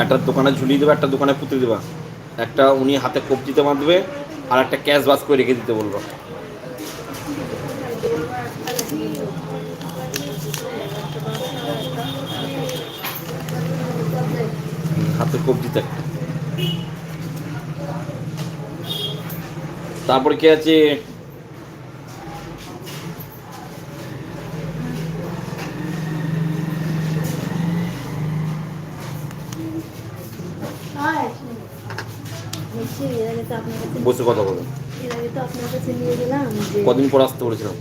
একটা দোকানে ঝুলিয়ে দেবে, একটা দোকানে পুঁতে দেবা। একটা উনি হাতে কবজিতে বাঁধবে আর একটা ক্যাশ বাস করে রেখে দিতে বলব। হাতে কবজিতে তারপরে কি আছে হয় বলছি এর আগে তো আপনার কাছে বসে কথা বলো। এর আগে তো আপনার কাছে নিয়ে গেলাম যে কদিন পর আসতে বলেছিলাম।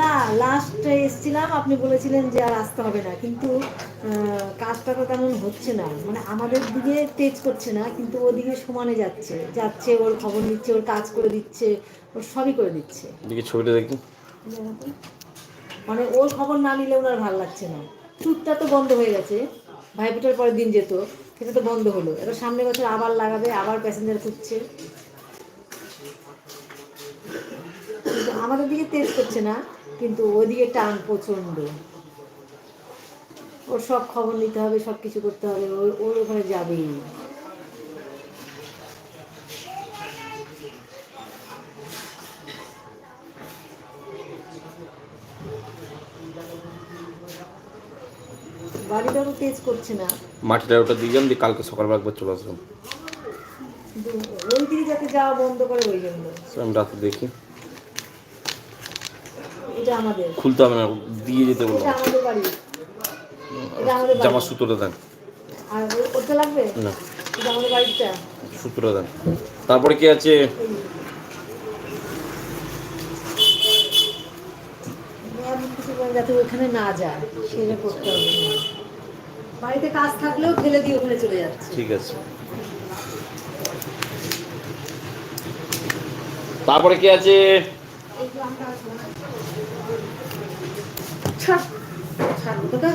না লাস্টে এসেছিলাম আপনি বলেছিলেন যে আর আসতে হবে না। কিন্তু কাজটা তো তেমন হচ্ছে না। মানে আমাদের দিকে তেজ করছে না কিন্তু ওদিকে সমানে যাচ্ছে। যাচ্ছে ওর খবর নিচ্ছে ওর কাজ করে দিচ্ছে ওর সবই করে দিচ্ছে। দেখি ছবিটা দেখি। মানে ওর খবর না নিলে ওনার ভালো লাগছে না। ট্যুরটা তো বন্ধ হয়ে গেছে। ভাইফোঁটার পরের দিন যেত সেটা তো বন্ধ হলো। এবার সামনে বছর আবার লাগাবে আবার প্যাসেঞ্জার খুঁজছে। কিন্তু আমাদের দিকে তেজ করছে না কিন্তু ওদিকে টান প্রচণ্ড। ওর সব খবর নিতে হবে সব কিছু করতে হবে ওর ওর ওখানে যাবেই। বাড়িটা তো তেজ করছে না। মাটিটা ওটা দিয়ে যাম দিয়ে কালকে সকালবেলা একবার চলে আসলাম ওই দিকে যাতে যাওয়া বন্ধ করে ওই জন্য। রাতে দেখি। এটা আমাদের। খুলতে হবে না দিয়ে যেতে বলব। এটা আমাদের বাড়ি। এটা আমাদের জামা সুতোটা দেন। আর ওটা লাগবে? না। এটা আমাদের বাড়িটা। সুতোটা দেন। তারপরে কি আছে? যাতে ওখানে না যায় সেটা করতে হবে। বাড়িতে কাজ থাকলেও ফেলে দিয়ে ওখানে চলে যাচ্ছে। ঠিক আছে। তারপরে কি আছে। ওটা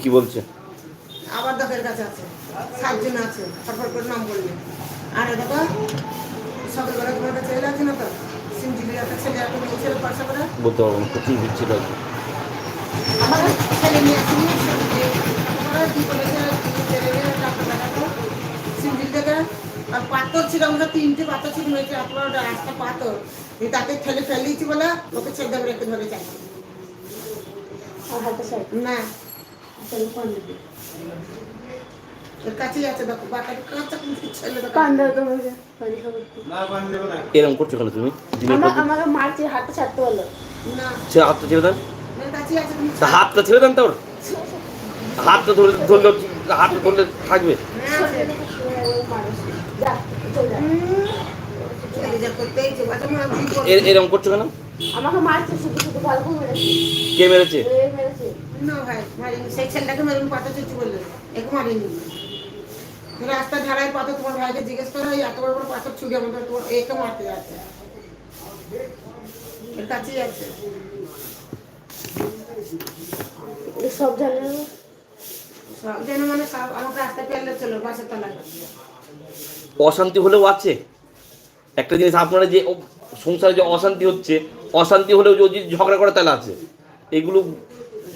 কি বলছে? আবার দশের কাছে আছে। সাতজন আছে। ফটফট করে নাম বলবে। আর দেখো সকালবেলা তোমার কাছে এলে আছে না তো? সিমজিলির একটা ছেলে মেয়ে ছেলে পয়সা করে? বলতে পারব না প্রচুর দিচ্ছিল আমার ছেলে নিয়ে আসিনি কি বলেছে ছেলে নিয়ে ডাক্তার দেখাতো সিমজিল থেকে আর পাথর ছিল আমাদের তিনটে পাথর ছিল মেয়েছে আপনার রাস্তা পাথর তাকে ঠেলে ফেলে বলে ওকে রেখে ধরে চাই না ছেলে এরকম করছ কেন তুমি? আমাকে মারছে হাতটা ছাড়তে বলো না সে ছেড়ে দেন হাতটা ছেড়ে দেন তোর হাতটা ধরে ধরলে হাতটা ধরলে থাকবে। এরকম করছ কেন? আমাকে মারছে শুধু শুধু ভালো করে কে মেরেছে? না ভাই মারিনি। সেই ছেলেটাকে মেরুন পাতা চুচু বললে। একে মারিনি। রাস্তা ধারায় পাতা তোমার ভাইকে জিজ্ঞেস করো এই এত বড় বড় পাথর ছুড়ে আমাদের তোমার একে মারতে যাচ্ছে। এর কাছেই আছে। সব জানে সব যেন মানে সব আমাকে রাস্তায় ফেললে চলো বাসের তলায়। অশান্তি হলেও আছে। একটা জিনিস আপনারা যে সংসারে যে অশান্তি হচ্ছে অশান্তি হলেও যদি ঝগড়া করে তাহলে আছে। এগুলো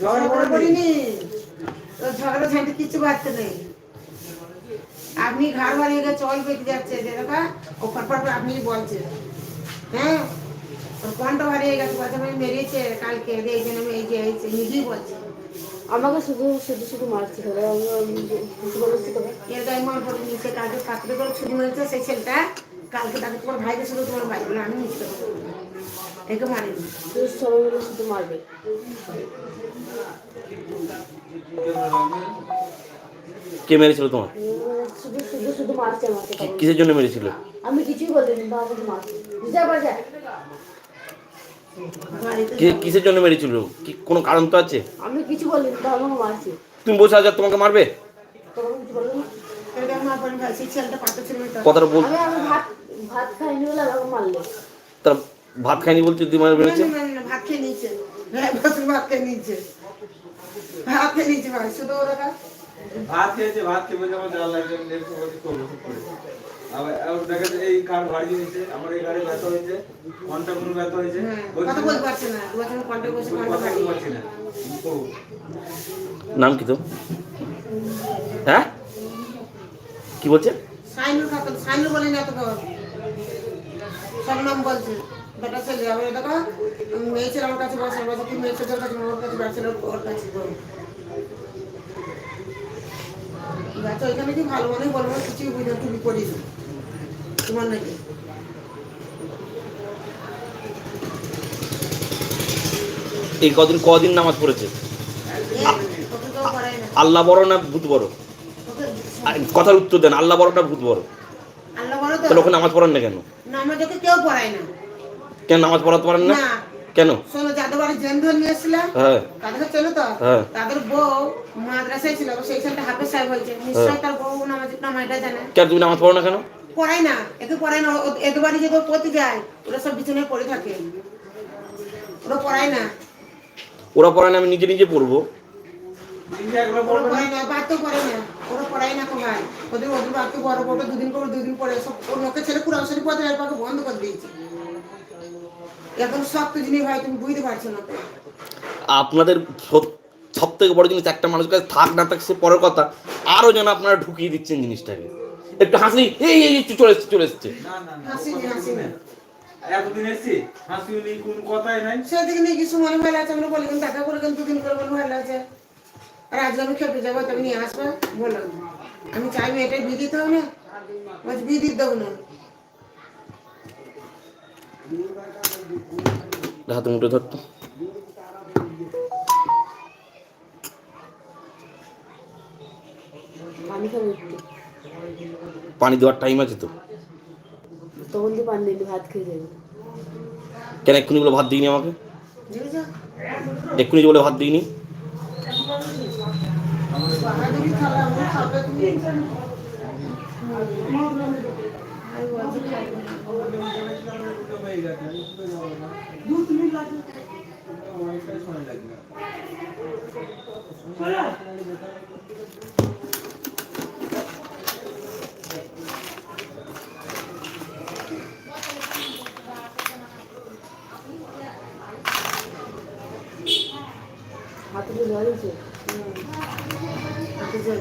ঝগড়া করিনি। ঝগড়া ঝাঁটি কিছু বাড়তে নেই। আপনি ঘাড় বাড়িয়ে গিয়ে চল বেঁকে যাচ্ছে যে দেখা ও ফটফট করে আপনি বলছেন। হ্যাঁ? ওর কোনটা গেছে আমি মেরেছে কালকে এই জন্য আমি এই যে এই নিজেই বলছে। আমাকে শুধু শুধু শুধু মারছে এর গায়ে মন পড়ে নিচে কালকে পাত্রে করে ছুটি মেরেছে সেই ছেলেটা কালকে তাকে তোমার ভাইকে শুধু তোমার ভাই বলে আমি কথা বললাম। একে মারিনি। সবাই মিলে শুধু মারবে। কে মেরেছিল তোমার? শুধু শুধু শুধু মারছে আমাকে কিসের জন্য মেরেছিল? আমি কিছুই বলিনি বাবাকে মারছে। বাড়িতে কি- কিসের জন্য মেরেছিল? কি কোনো কারণ তো আছে? আমি কিছু বলিনি তো আমাকে মারছে তুমি বসে আছো তোমাকে মারবে। কথাটা বল। ভাত ভাত খাইনি বলে আমাকে মারলে। তার ভাত খায়নি বলতে তুই মার মেরেছে না, না, না, ভাত খেয়ে নিয়েছে। হ্যাঁ ভাত খেয়ে নিয়েছে। ভাত খেয়ে নিয়েছে ভাই শুধু ওরা ভাত খেয়েছে ভাত খেয়ে বলছে আমার জ্বালা লাগছে আমি দেখছি বলছি করব ঠিক করে আবার আবার দেখা যাচ্ছে এই কার বাড়ি হয়েছে আমার এই গাড়ি ব্যথা হয়েছে ঘণ্টা কোনো ব্যথা হয়েছে। কথা বলতে পারছে না দু বছর কন্টে বসে কোনো কন্টে কথা বলতে না। নাম কি তো হ্যাঁ? কি বলছে? বলে না তো সব বলছে। বেটা ছেলে আবার দেখো মেয়ে ছেলে আমার কাছে বসে বসে কি মেয়ে ছেলের কাছে ওর কাছে বেটা ছেলে ওর কাছে বল। ওইখানে কি ভালো মানে বলব কিছুই বুঝে তুমি করিস। তোমার নাকি এই কদিন কদিন নামাজ পড়েছে? আল্লাহ বড় না ভূত বড়? কথার উত্তর দেন আল্লাহ বড় না ভূত বড়? তাহলে ওখানে নামাজ পড়েন না কেন? না আমাদেরকে কেউ পড়ায় না। কেন নামাজ পড়াতে পারেন না? কেন? শোনো যাদের বাড়ি জেন ধরে নিয়ে এসছিলাম হ্যাঁ। তাদের তো। হ্যাঁ। তাদের বউ মাদ্রাসায় ছিল সেই ছেলেটা হাফেজ সাহেব হয়েছে নিশ্চয়ই তার বউ নামাজ নামাইটা জানে। কেন তুমি নামাজ পড়ো না কেন? পড়ায় না একে পড়ায় না বাড়ি যে পড়তে যায় ওরা সব বিছানায় পড়ে থাকে। ওরা পড়ায় না। ওরা পড়ে না আমি নিজে নিজে পড়ব। ওরা না। পড়ায় না বাড়তেও পড়ে না ওরা পড়ায় না ভাই ওদের ওদের বাড়তে বড় বড় দুদিন করে দুদিন পরে সব ওর লোকে ছেলে পুরো শরীর পথে একবার বন্ধ করে দিয়েছে। এখন সব তো জিনিস ভাই তুমি বুঝতে পারছ না। আপনাদের সব থেকে বড় জিনিস একটা মানুষের কাছে থাক না থাক সে পরের কথা। আরও যেন আপনারা ঢুকিয়ে দিচ্ছেন জিনিসটাকে। একটু হাসি এই এই এই, চলে এসছে চলে এসছে। আমি আমি চাইব না। দেবো না। হাতে মুঠে ধরতো একটু। পানি দেওয়ার টাইম আছে তো? তখন দিয়ে পানি দিলি ভাত খেয়ে যাবে। কেন এক্ষুনি বলে ভাত দিইনি আমাকে? এক্ষুনি বলে ভাত দিইনি? বাহাদুরি খালা আমি খাবে তুমি আমি বলছি খাবে। হাতে তো ধরেছে হাতে জল।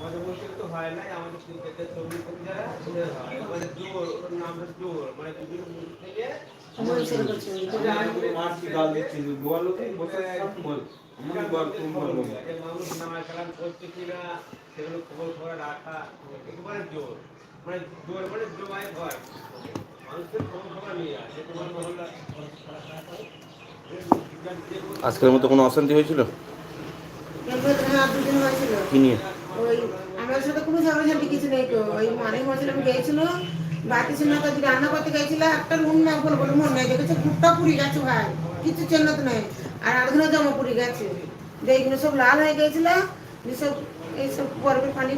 আমাদের মুশকিল তো হয় নাই আমাদের ক্রিকেটের ছবি করতে যায় ওদের হয় মানে জোর ওর নামটা জোর মানে দুদিন থেকে আমার ছেলে করছে মারছি গাল দিচ্ছি বলো কি বসে বল আমি বল তুমি বল যে মানুষ নামাজ কালাম করছে কিনা সেগুলো খবর খবর রাখা একেবারে জোর মানে জোর মানে জমায় ভয় আজকের মতো কোনো অশান্তি হয়েছিল? হ্যাঁ কি নিয়ে? আমার কোনো কিছু নেই তো। ওই মানে হয়েছিল আমি গিয়েছিল বাকি ছিল না তো রান্না করতে একটা রুম না, বলে মনে নাই। পুড়ে গেছে ভাই কিছু নাই। আর পুড়ে গেছে। সব লাল হয়ে গেছিল সব এইসব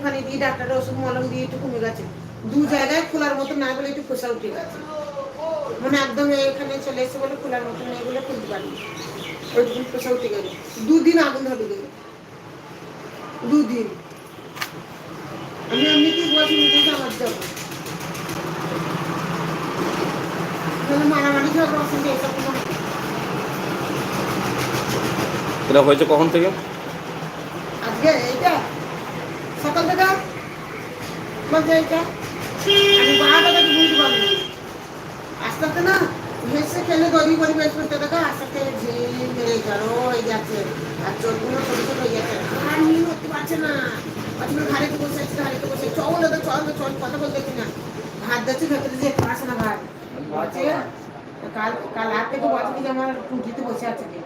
ফানি দিয়ে ডাক্তারের ওষুধ মলম দিয়ে একটু কমে গেছে। দু জায়গায় খোলার মতো না বলে একটু খোসা উঠে গেছে। মানে একদম এখানে চলে এসে বলে খোলার মতো নেই বলে খুলতে পারি ওইটুকু খোসা উঠে গেল। দুদিন আগুন ধরে গেল। দুদিন। আমি এমনি কি বলছি কিন্তু আমার যাব মারামারি ঝগড়া অশান্তি এসব কোনো এটা হয়েছে কখন থেকে? আজকে এইটা? সকাল থেকে? বলছে এইটা? আমি বারোটা থেকে বুঝতে পারিনি আস্তে আস্তে না ভেসে খেলে দড়ি পরিবেশ করতে দেখা আস্তে আস্তে ঝিম মেরে জড়ো হয়ে যাচ্ছে আর চোখগুলো ছোট ছোট হয়ে যাচ্ছে আর নিয়ে উঠতে পারছে না পাঁচগুলো ঘাড়িতে বসে আছে ঘাড়িতে বসে চল তো চল তো চল কথা বলতে না ভাত দিচ্ছে ভেতরে যে পারছে না ভাত বলছে কাল কাল রাত থেকে বলছে কি যে আমার টুটিতে বসে আছে কি